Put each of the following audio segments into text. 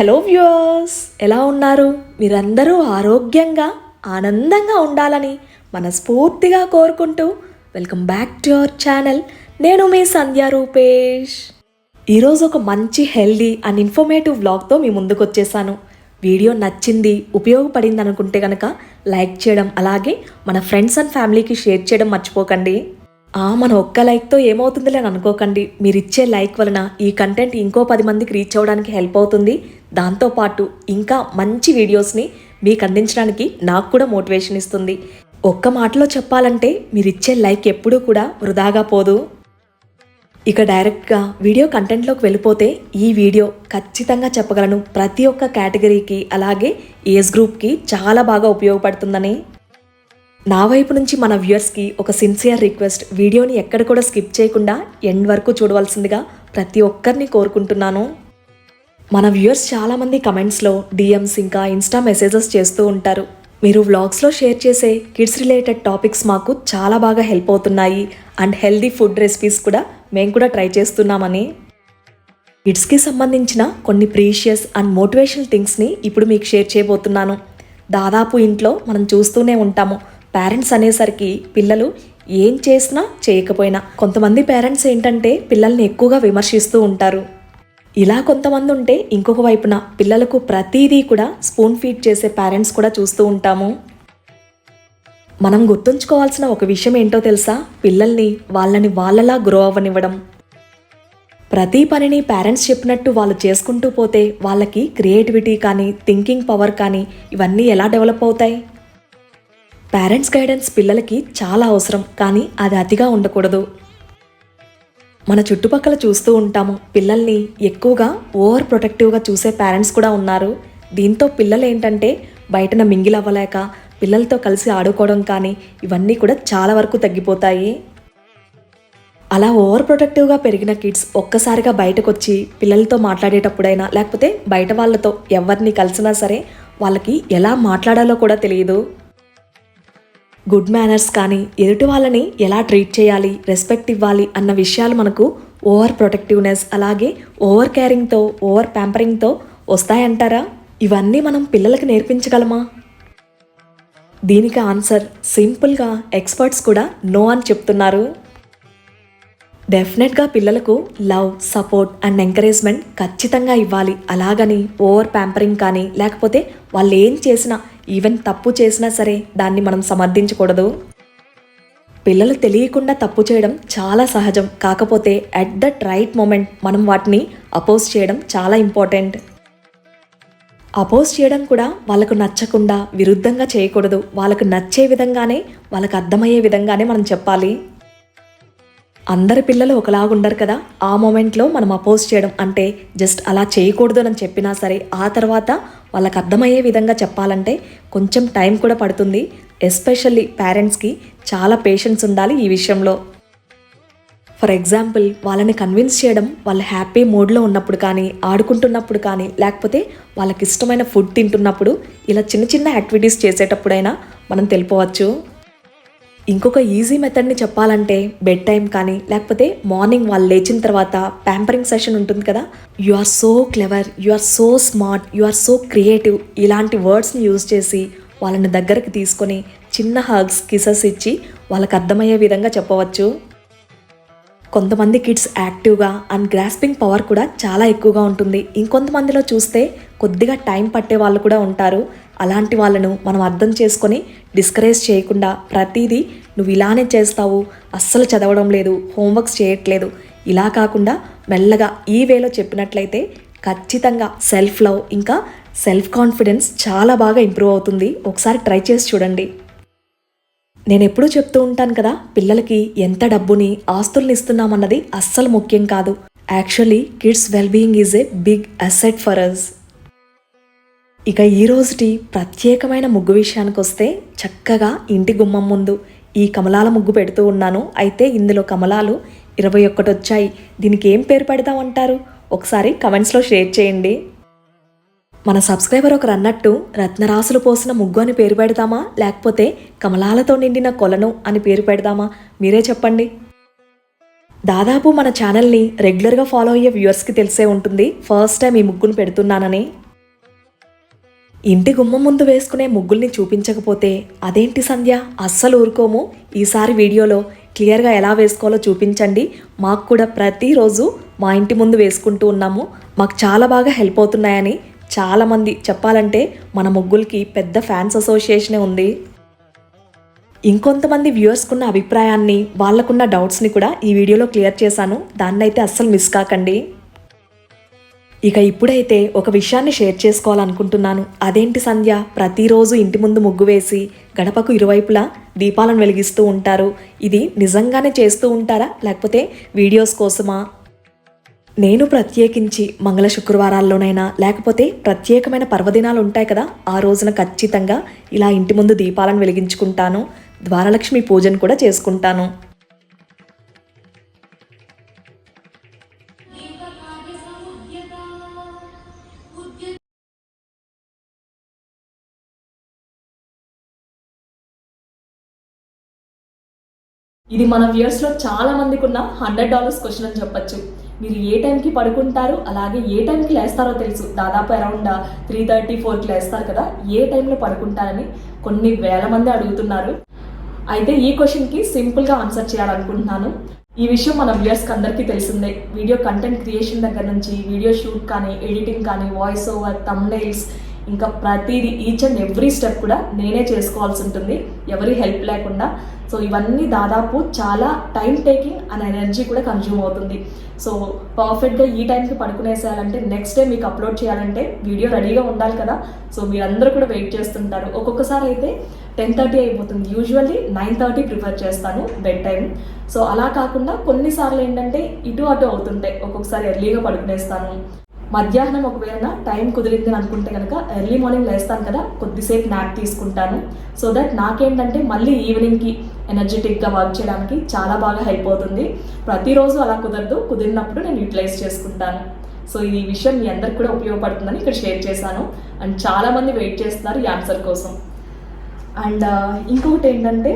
Hello viewers ఎలా ఉన్నారు? మీరందరూ ఆరోగ్యంగా ఆనందంగా ఉండాలని మనస్ఫూర్తిగా కోరుకుంటూ welcome back to our channel. నేను మీ సంధ్య రూపేష్. ఈరోజు ఒక మంచి హెల్దీ అండ్ ఇన్ఫర్మేటివ్ వ్లాగ్తో మీ ముందుకు వచ్చేసాను. వీడియో నచ్చింది ఉపయోగపడింది అనుకుంటే కనుక లైక్ చేయడం అలాగే మన ఫ్రెండ్స్ అండ్ ఫ్యామిలీకి షేర్ చేయడం మర్చిపోకండి. ఆ మన ఒక్క లైక్తో ఏమవుతుందిలే అని అనుకోకండి. మీరు ఇచ్చే లైక్ వలన ఈ కంటెంట్ ఇంకో పది మందికి రీచ్ అవ్వడానికి హెల్ప్ అవుతుంది. దాంతోపాటు ఇంకా మంచి వీడియోస్ని మీకు అందించడానికి నాకు కూడా మోటివేషన్ ఇస్తుంది. ఒక్క మాటలో చెప్పాలంటే మీరు ఇచ్చే లైక్ ఎప్పుడూ కూడా వృధాగా పోదు. ఇక డైరెక్ట్గా వీడియో కంటెంట్లోకి వెళ్ళిపోతే ఈ వీడియో ఖచ్చితంగా చెప్పగలను. ప్రతి ఒక్క కేటగిరీకి అలాగే ఏజ్ గ్రూప్కి చాలా బాగా ఉపయోగపడుతుందని. నా వైపు నుంచి మన వ్యూయర్స్కి ఒక సిన్సియర్ రిక్వెస్ట్. వీడియోని ఎక్కడ కూడా స్కిప్ చేయకుండా ఎండ్ వరకు చూడవలసిందిగా ప్రతి ఒక్కరిని కోరుకుంటున్నాను. మన వ్యూయర్స్ చాలామంది కమెంట్స్లో డిఎమ్స్ ఇంకా ఇన్స్టా మెసేజెస్ చేస్తూ ఉంటారు. మీరు వ్లాగ్స్లో షేర్ చేసే కిడ్స్ రిలేటెడ్ టాపిక్స్ మాకు చాలా బాగా హెల్ప్ అవుతున్నాయి. అండ్ హెల్దీ ఫుడ్ రెసిపీస్ కూడా మేము కూడా ట్రై చేస్తున్నామని. కిడ్స్కి సంబంధించిన కొన్ని ప్రీషియస్ అండ్ మోటివేషనల్ థింగ్స్ని ఇప్పుడు మీకు షేర్ చేయబోతున్నాను. దాదాపు ఇంట్లో మనం చూస్తూనే ఉంటాము. పేరెంట్స్ అనేసరికి పిల్లలు ఏం చేసినా చేయకపోయినా కొంతమంది పేరెంట్స్ ఏంటంటే పిల్లల్ని ఎక్కువగా విమర్శిస్తూ ఉంటారు. ఇలా కొంతమంది ఉంటే ఇంకొక వైపున పిల్లలకు ప్రతిదీ కూడా స్పూన్ ఫీడ్ చేసే పేరెంట్స్ కూడా చూస్తూ ఉంటాము. మనం గుర్తుంచుకోవాల్సిన ఒక విషయం ఏంటో తెలుసా? పిల్లల్ని వాళ్ళని వాళ్ళలా గ్రో అవ్వనివ్వడం. ప్రతి పనిని పేరెంట్స్ చెప్పినట్టు వాళ్ళు చేసుకుంటూ పోతే వాళ్ళకి క్రియేటివిటీ కానీ థింకింగ్ పవర్ కానీ ఇవన్నీ ఎలా డెవలప్ అవుతాయి? పేరెంట్స్ గైడెన్స్ పిల్లలకి చాలా అవసరం కానీ అది అతిగా ఉండకూడదు. మన చుట్టుపక్కల చూస్తూ ఉంటాము. పిల్లల్ని ఎక్కువగా ఓవర్ ప్రొటెక్టివ్గా చూసే పేరెంట్స్ కూడా ఉన్నారు. దీంతో పిల్లలు ఏంటంటే బయటన మింగిల్ అవ్వలేక పిల్లలతో కలిసి ఆడుకోవడం కానీ ఇవన్నీ కూడా చాలా వరకు తగ్గిపోతాయి. అలా ఓవర్ ప్రొటెక్టివ్గా పెరిగిన కిడ్స్ ఒక్కసారిగా బయటకు వచ్చి పిల్లలతో మాట్లాడేటప్పుడైనా లేకపోతే బయట వాళ్ళతో ఎవరిని కలిసినా సరే వాళ్ళకి ఎలా మాట్లాడాలో కూడా తెలియదు. గుడ్ మేనర్స్ కానీ ఎదుటి వాళ్ళని ఎలా ట్రీట్ చేయాలి రెస్పెక్ట్ ఇవ్వాలి అన్న విషయాలు మనకు ఓవర్ ప్రొటెక్టివ్నెస్ అలాగే ఓవర్ కేరింగ్తో ఓవర్ ప్యాంపరింగ్తో వస్తాయంటారా? ఇవన్నీ మనం పిల్లలకు నేర్పించగలమా? దీనికి ఆన్సర్ సింపుల్గా ఎక్స్పర్ట్స్ కూడా నో అని చెప్తున్నారు. డెఫినెట్గా పిల్లలకు లవ్ సపోర్ట్ అండ్ ఎంకరేజ్మెంట్ ఖచ్చితంగా ఇవ్వాలి. అలాగని ఓవర్ ప్యాంపరింగ్ కానీ లేకపోతే వాళ్ళు ఏం చేసినా ఈవెన్ తప్పు చేసినా సరే దాన్ని మనం సమర్థించకూడదు. పిల్లలు తెలియకుండా తప్పు చేయడం చాలా సహజం. కాకపోతే అట్ దట్ రైట్ మూమెంట్ మనం వాటిని అపోజ్ చేయడం చాలా ఇంపార్టెంట్ అపోజ్ చేయడం కూడా వాళ్ళకు నచ్చకుండా విరుద్ధంగా చేయకూడదు. వాళ్ళకు నచ్చే విధంగానే వాళ్ళకు అర్థమయ్యే విధంగానే మనం చెప్పాలి. అందరి పిల్లలు ఒకలాగా ఉండరు కదా. ఆ మూమెంట్లో మనం అపోజ్ చేయడం అంటే జస్ట్ అలా చేయకూడదు అని చెప్పినా సరే ఆ తర్వాత వాళ్ళకి అర్థమయ్యే విధంగా చెప్పాలంటే కొంచెం టైం కూడా పడుతుంది. ఎస్పెషల్లీ పేరెంట్స్కి చాలా పేషెన్స్ ఉండాలి ఈ విషయంలో. ఫర్ ఎగ్జాంపుల్ వాళ్ళని కన్విన్స్ చేయడం వాళ్ళ హ్యాపీ మూడ్లో ఉన్నప్పుడు కానీ ఆడుకుంటున్నప్పుడు కానీ లేకపోతే వాళ్ళకి ఇష్టమైన ఫుడ్ తింటున్నప్పుడు ఇలా చిన్న చిన్న యాక్టివిటీస్ చేసేటప్పుడైనా మనం తెలుపవచ్చు. ఇంకొక ఈజీ మెథడ్ని చెప్పాలంటే బెడ్ టైం కానీ లేకపోతే మార్నింగ్ వాళ్ళు లేచిన తర్వాత ప్యాంపరింగ్ సెషన్ ఉంటుంది కదా. You are so clever you are so smart you are so creative ఇలాంటి వర్డ్స్ని యూజ్ చేసి వాళ్ళని దగ్గరికి తీసుకొని చిన్న హగ్స్ కిసెస్ ఇచ్చి వాళ్ళకి అర్థమయ్యే విధంగా చెప్పవచ్చు. కొంతమంది కిడ్స్ యాక్టివ్గా అండ్ గ్రాస్పింగ్ పవర్ కూడా చాలా ఎక్కువగా ఉంటుంది. ఇంకొంతమందిలో చూస్తే కొద్దిగా టైం పట్టే వాళ్ళు కూడా ఉంటారు. అలాంటి వాళ్ళను మనం అర్థం చేసుకొని డిస్కరేజ్ చేయకుండా ప్రతిదీ నువ్వు ఇలానే చేస్తావు అస్సలు చదవడం లేదు హోంవర్క్స్ చేయట్లేదు. ఇలా కాకుండా మెల్లగా ఈ వేలో చెప్పినట్లయితే ఖచ్చితంగా సెల్ఫ్ లవ్ ఇంకా సెల్ఫ్ కాన్ఫిడెన్స్ చాలా బాగా ఇంప్రూవ్ అవుతుంది. ఒకసారి ట్రై చేసి చూడండి. నేను ఎప్పుడూ చెప్తూ ఉంటాను కదా పిల్లలకి ఎంత డబ్బుని ఆస్తుల్ని ఇస్తున్నామన్నది అస్సలు ముఖ్యం కాదు. Actually kids wellbeing is a big asset for us ఇక ఈ రోజుటి ప్రత్యేకమైన ముగ్గు విషయానికి వస్తే చక్కగా ఇంటి గుమ్మం ముందు ఈ కమలాల ముగ్గు పెడుతూ ఉన్నాను. అయితే ఇందులో కమలాలు ఇరవై ఒక్కటి వచ్చాయి దీనికి ఏం పేరు పెడదామంటారు? ఒకసారి కమెంట్స్లో షేర్ చేయండి. మన సబ్స్క్రైబర్ ఒకరు అన్నట్టు రత్నరాసులు పోసిన ముగ్గు అని పేరు పెడదామా? లేకపోతే కమలాలతో నిండిన కొలను అని పేరు పెడదామా? మీరే చెప్పండి. దాదాపు మన ఛానల్ని రెగ్యులర్గా ఫాలో అయ్యే వ్యూవర్స్కి తెలిసే ఉంటుంది. ఫస్ట్ టైం ఈ ముగ్గును పెడుతున్నానని. ఇంటి గుమ్మ ముందు వేసుకునే ముగ్గుల్ని చూపించకపోతే అదేంటి సంధ్య? అస్సలు ఊరుకోము. ఈసారి వీడియోలో క్లియర్గా ఎలా వేసుకోవాలో చూపించండి. మాకు కూడా ప్రతిరోజు మా ఇంటి ముందు వేసుకుంటూ ఉన్నాము. మాకు చాలా బాగా హెల్ప్ అవుతున్నాయని చాలామంది చెప్పాలంటే మన ముగ్గులకి పెద్ద ఫ్యాన్స్ అసోసియేషనే ఉంది. ఇంకొంతమంది వ్యూవర్స్కున్న అభిప్రాయాన్ని వాళ్ళకున్న డౌట్స్ని కూడా ఈ వీడియోలో క్లియర్ చేశాను. దాన్నైతే అస్సలు మిస్ కాకండి. ఇక ఇప్పుడైతే ఒక విషయాన్ని షేర్ చేసుకోవాలనుకుంటున్నాను. అదేంటి సంధ్య? ప్రతిరోజు ఇంటి ముందు ముగ్గు వేసి గడపకు ఇరువైపులా దీపాలను వెలిగిస్తూ ఉంటారు. ఇది నిజంగానే చేస్తూ ఉంటారా? లేకపోతే వీడియోస్ కోసమా? నేను ప్రత్యేకించి మంగళ శుక్రవారాల్లోనైనా లేకపోతే ప్రత్యేకమైన పర్వదినాలు ఉంటాయి కదా ఆ రోజున ఖచ్చితంగా ఇలా ఇంటి ముందు దీపాలను వెలిగించుకుంటాను. ద్వారలక్ష్మి పూజను కూడా చేసుకుంటాను. ఇది మన వ్యూయర్స్లో చాలా మందికి ఉన్న హండ్రెడ్ డాలర్స్ క్వశ్చన్ అని చెప్పొచ్చు. మీరు ఏ టైంకి పడుకుంటారు అలాగే ఏ టైంకి లేస్తారో తెలుసు. దాదాపు అరౌండ్ త్రీ థర్టీ ఫోర్కి లేస్తారు కదా. ఏ టైంలో పడుకుంటారని కొన్ని వేల మంది అడుగుతున్నారు. అయితే ఈ క్వశ్చన్కి సింపుల్గా ఆన్సర్ చేయాలనుకుంటున్నాను. ఈ విషయం మన వ్యూయర్స్కి అందరికీ తెలిసిందే. వీడియో కంటెంట్ క్రియేషన్ దగ్గర నుంచి వీడియో షూట్ కానీ ఎడిటింగ్ కానీ వాయిస్ ఓవర్ తమ్నైల్స్ ఇంకా ప్రతిదీ ఈచ్ అండ్ ఎవ్రీ స్టెప్ కూడా నేనే చేసుకోవాల్సి ఉంటుంది. ఎవరి హెల్ప్ లేకుండా. సో ఇవన్నీ దాదాపు చాలా టైం టేకింగ్ అండ్ ఎనర్జీ కూడా కన్జ్యూమ్ అవుతుంది. సో పర్ఫెక్ట్గా ఈ టైంకి పడుకునేసేయాలంటే నెక్స్ట్ డే మీకు అప్లోడ్ చేయాలంటే వీడియో రెడీగా ఉండాలి కదా. సో మీరందరూ కూడా వెయిట్ చేస్తుంటారు. ఒక్కొక్కసారి అయితే టెన్ థర్టీ అయిపోతుంది. యూజువల్లీ నైన్ థర్టీ ప్రిఫర్ చేస్తాను బెడ్ టైం సో అలా కాకుండా కొన్నిసార్లు ఏంటంటే ఇటు అటు అవుతుంటాయి. ఒక్కొక్కసారి ఎర్లీగా పడుకునేస్తాను. మధ్యాహ్నం ఒకవేళ టైం కుదిరింది అనుకుంటే కనుక ఎర్లీ మార్నింగ్ లేస్తాను కదా కొద్దిసేపు నాప్ తీసుకుంటాను. సో దట్ నాకేంటంటే మళ్ళీ ఈవినింగ్కి ఎనర్జెటిక్గా వర్క్ చేయడానికి చాలా బాగా హెల్ప్ అవుతుంది. ప్రతిరోజు అలా కుదరదు కుదిరినప్పుడు నేను యూటిలైజ్ చేసుకుంటాను. సో ఈ విషయం మీ అందరికి కూడా ఉపయోగపడుతుందని ఇక్కడ షేర్ చేశాను. అండ్ చాలామంది వెయిట్ చేస్తున్నారు ఈ ఆన్సర్ కోసం. అండ్ ఇంకొకటి ఏంటంటే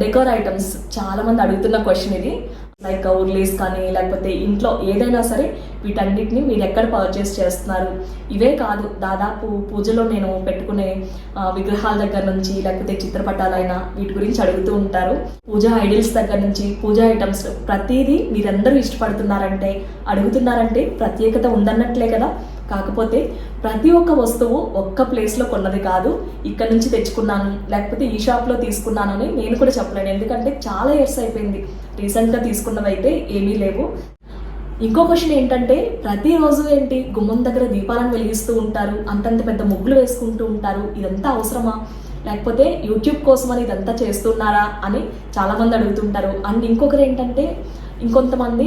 డెకోర్ ఐటమ్స్. చాలామంది అడుగుతున్న క్వశ్చన్ ఇది. లైక్ ఉర్లీస్ uh, కానీ లేకపోతే ఇంట్లో ఏదైనా సరే వీటన్నిటిని మీరు ఎక్కడ పర్చేస్ చేస్తున్నారు? ఇవే కాదు దాదాపు పూజలో నేను పెట్టుకునే విగ్రహాల దగ్గర నుంచి లేకపోతే చిత్రపటాలైనా వీటి గురించి అడుగుతూ ఉంటారు. పూజా ఐడిల్స్ దగ్గర నుంచి పూజా ఐటమ్స్ ప్రతిదీ మీరందరూ ఇష్టపడుతున్నారంటే అడుగుతున్నారంటే ప్రత్యేకత ఉందన్నట్లే కదా? కాకపోతే ప్రతి ఒక్క వస్తువు ఒక్క ప్లేస్లో కొన్నది కాదు. ఇక్కడ నుంచి తెచ్చుకున్నాను లేకపోతే ఈ షాప్లో తీసుకున్నాను అని నేను కూడా చెప్పలేను. ఎందుకంటే చాలా ఇయర్స్ అయిపోయింది. రీసెంట్గా తీసుకున్నవి అయితే ఏమీ లేవు. ఇంకో క్వశ్చన్ ఏంటంటే ప్రతిరోజు ఏంటి గుమ్మం దగ్గర దీపాలను వెలిగిస్తూ ఉంటారు అంతంత పెద్ద ముగ్గులు వేసుకుంటూ ఉంటారు ఇదంతా అవసరమా? లేకపోతే యూట్యూబ్ కోసం అని ఇదంతా చేస్తున్నారా అని చాలామంది అడుగుతుంటారు. అండ్ ఇంకొకరు ఏంటంటే ఇంకొంతమంది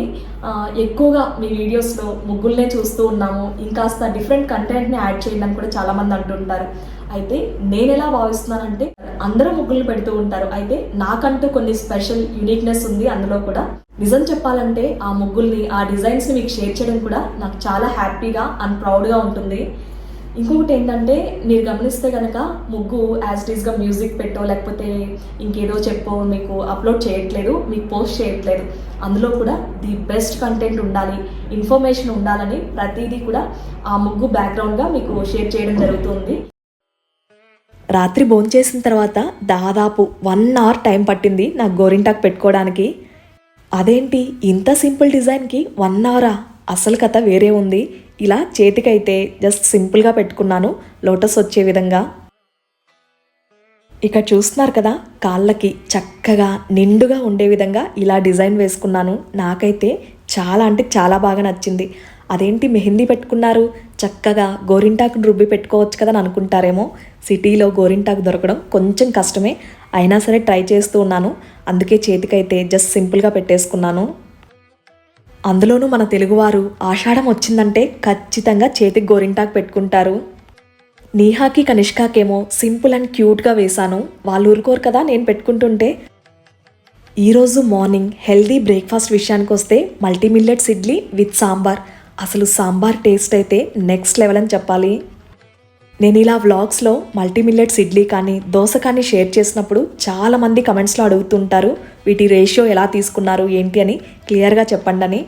ఎక్కువగా మీ వీడియోస్లో ముగ్గుల్నే చూస్తూ ఉన్నాము ఇంకాస్త డిఫరెంట్ కంటెంట్ని యాడ్ చేయండి అని కూడా చాలామంది అంటుంటారు. అయితే నేను ఎలా భావిస్తున్నానంటే అందరూ ముగ్గులు పెడుతూ ఉంటారు. అయితే నాకంటూ కొన్ని స్పెషల్ యూనిక్నెస్ ఉంది అందులో కూడా. నిజం చెప్పాలంటే ఆ ముగ్గుల్ని ఆ డిజైన్స్ని మీకు షేర్ చేయడం కూడా నాకు చాలా హ్యాపీగా అండ్ ప్రౌడ్గా ఉంటుంది. ఇంకొకటి ఏంటంటే మీరు గమనిస్తే కనుక ముగ్గు యాజ్ ఇట్ మ్యూజిక్ పెట్టో లేకపోతే ఇంకేదో చెప్పో మీకు అప్లోడ్ చేయట్లేదు మీకు పోస్ట్ చేయట్లేదు. అందులో కూడా ది బెస్ట్ కంటెంట్ ఉండాలి ఇన్ఫర్మేషన్ ఉండాలని ప్రతిదీ కూడా ఆ ముగ్గు బ్యాక్గ్రౌండ్గా మీకు షేర్ చేయడం జరుగుతుంది. రాత్రి భోంచేసిన తర్వాత దాదాపు వన్ అవర్ టైం పట్టింది నాకు గోరింటాకు పెట్టుకోవడానికి. అదేంటి ఇంత సింపుల్ డిజైన్కి వన్ అవరా? అసలు కథ వేరే ఉంది. ఇలా చేతికైతే జస్ట్ సింపుల్గా పెట్టుకున్నాను. లోటస్ వచ్చే విధంగా. ఇక్కడ చూస్తున్నారు కదా కాళ్ళకి చక్కగా నిండుగా ఉండే విధంగా ఇలా డిజైన్ వేసుకున్నాను. నాకైతే చాలా అంటే చాలా బాగా నచ్చింది. అదేంటి మెహందీ పెట్టుకున్నారు? చక్కగా గోరింటాకును రుబ్బి పెట్టుకోవచ్చు కదా అని అనుకుంటారేమో. సిటీలో గోరింటాకు దొరకడం కొంచెం కష్టమే. అయినా సరే ట్రై చేస్తూ ఉన్నాను. అందుకే చేతికైతే జస్ట్ సింపుల్గా పెట్టేసుకున్నాను. అందులోనూ మన తెలుగువారు ఆషాఢం వచ్చిందంటే ఖచ్చితంగా చేతికి గోరింటాకు పెట్టుకుంటారు. నీహాకి కనిష్కాకేమో సింపుల్ అండ్ క్యూట్గా వేశాను. వాళ్ళు ఊరుకోరు కదా నేను పెట్టుకుంటుంటే. ఈరోజు మార్నింగ్ హెల్దీ బ్రేక్ఫాస్ట్ విషయానికి వస్తే multi millets idli with sambar. అసలు సాంబార్ టేస్ట్ అయితే నెక్స్ట్ లెవెల్ అని చెప్పాలి. నేను ఇలా వ్లాగ్స్లో మల్టీ మిల్లెట్స్ ఇడ్లీ కానీ దోశ కానీ షేర్ చేసినప్పుడు చాలామంది కమెంట్స్లో అడుగుతుంటారు వీటి రేషియో ఎలా తీసుకున్నారు ఏంటి అని క్లియర్గా చెప్పండి అని.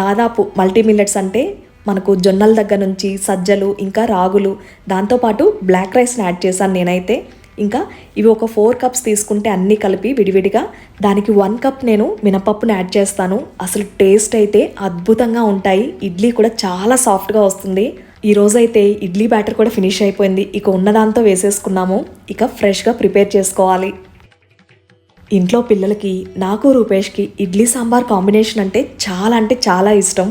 దాదాపు మల్టీ మిల్లెట్స్ అంటే మనకు జొన్నల దగ్గర నుంచి సజ్జలు ఇంకా రాగులు దాంతోపాటు బ్లాక్ రైస్ని యాడ్ చేశాను నేనైతే. ఇంకా ఇవి ఒక ఫోర్ కప్స్ తీసుకుంటే అన్నీ కలిపి విడివిడిగా దానికి వన్ కప్ నేను మినపప్పుని యాడ్ చేస్తాను. అసలు టేస్ట్ అయితే అద్భుతంగా ఉంటాయి. ఇడ్లీ కూడా చాలా సాఫ్ట్గా వస్తుంది. ఈ రోజైతే ఇడ్లీ బ్యాటర్ కూడా ఫినిష్ అయిపోయింది. ఇక ఉన్నదాంతో వేసేసుకున్నాము. ఇక ఫ్రెష్గా ప్రిపేర్ చేసుకోవాలి. ఇంట్లో పిల్లలకి నాకు రూపేష్కి ఇడ్లీ సాంబార్ కాంబినేషన్ అంటే చాలా అంటే చాలా ఇష్టం.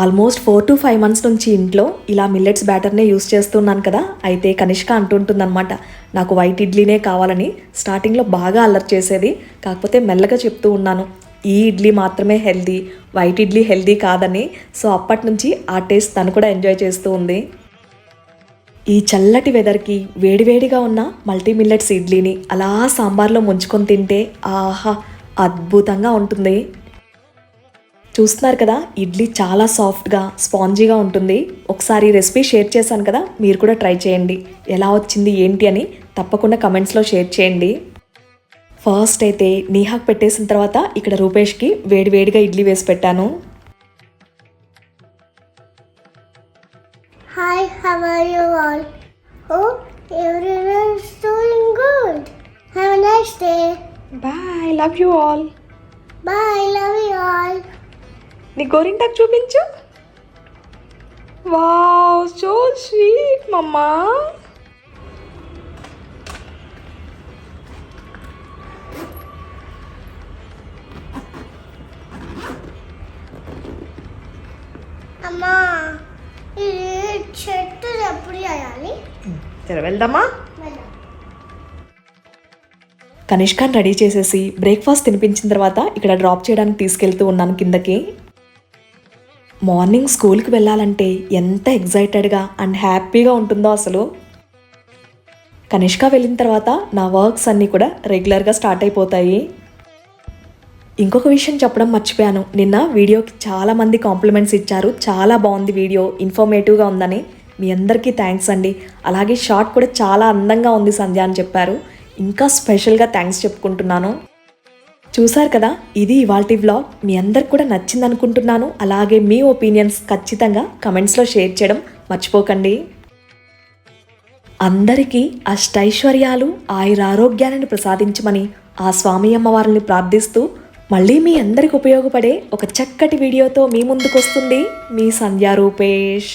Almost four to five months నుంచి ఇంట్లో ఇలా మిల్లెట్స్ బ్యాటర్నే యూస్ చేస్తున్నాను కదా. అయితే కనిష్క అంటుంటుందన్నమాట నాకు వైట్ ఇడ్లీనే కావాలని స్టార్టింగ్లో బాగా అల్లరి చేసేది కాకపోతే మెల్లగా చెప్తూ ఉన్నాను ఈ ఇడ్లీ మాత్రమే హెల్దీ వైట్ ఇడ్లీ హెల్దీ కాదని. సో అప్పటి నుంచి ఆ టేస్ట్ తను కూడా ఎంజాయ్ చేస్తూ ఉంది. ఈ చల్లటి వెదర్కి వేడివేడిగా ఉన్న మల్టీ మిల్లెట్స్ ఇడ్లీని అలా సాంబార్లో ముంచుకొని తింటే ఆహా అద్భుతంగా ఉంటుంది. చూస్తున్నారు కదా ఇడ్లీ చాలా సాఫ్ట్గా స్పాంజీగా ఉంటుంది ఒకసారి రెసిపీ షేర్ చేశాను కదా మీరు కూడా ట్రై చేయండి ఎలా వచ్చింది ఏంటి అని తప్పకుండా కమెంట్స్లో షేర్ చేయండి ఫస్ట్ అయితే నీహాక్ పెట్టేసిన తర్వాత ఇక్కడ రూపేష్కి వేడివేడిగా ఇడ్లీ వేసి పెట్టాను? Oh, everyone is doing good. Have a nice day. Bye love you all Bye, love you all. నీ గోరింటాకు చూపించు. వావ్ సో స్వీట్ మమ్మా. అమ్మా ఇది చెట్టు ఎప్పుడు చేయాలి? సరే వెళ్దామా? కనిష్కాన్ రెడీ చేసేసి బ్రేక్ఫాస్ట్ తినిపించిన తర్వాత ఇక్కడ డ్రాప్ చేయడానికి తీసుకెళ్తూ ఉన్నాను కిందకి. మార్నింగ్ స్కూల్కి వెళ్ళాలంటే ఎంత ఎగ్జైటెడ్గా అండ్ హ్యాపీగా ఉంటుందో అసలు. కనిష్క వెళ్ళిన తర్వాత నా వర్క్స్ అన్నీ కూడా రెగ్యులర్గా స్టార్ట్ అయిపోతాయి. ఇంకొక విషయం చెప్పడం మర్చిపోయాను. నిన్న వీడియోకి చాలామంది కాంప్లిమెంట్స్ ఇచ్చారు. చాలా బాగుంది వీడియో ఇన్ఫర్మేటివ్గా ఉందని. మీ అందరికీ థ్యాంక్స్ అండి. అలాగే షార్ట్ కూడా చాలా అందంగా ఉంది సంధ్య అని చెప్పారు. ఇంకా స్పెషల్గా థ్యాంక్స్ చెప్పుకుంటున్నాను. చూసారు కదా ఇది ఇవాల్టి వ్లాగ్ మీ అందరికి కూడా నచ్చింది అనుకుంటున్నాను అలాగే మీ ఒపీనియన్స్ ఖచ్చితంగా కమెంట్స్లో షేర్ చేయడం మర్చిపోకండి. అందరికీ అష్టైశ్వర్యాలు ఆయురారోగ్యాలను ప్రసాదించమని ఆ స్వామి అమ్మవారిని ప్రార్థిస్తూ మళ్ళీ మీ అందరికి ఉపయోగపడే ఒక చక్కటి వీడియోతో మీ ముందుకు వస్తుంది మీ సంధ్యా రూపేష్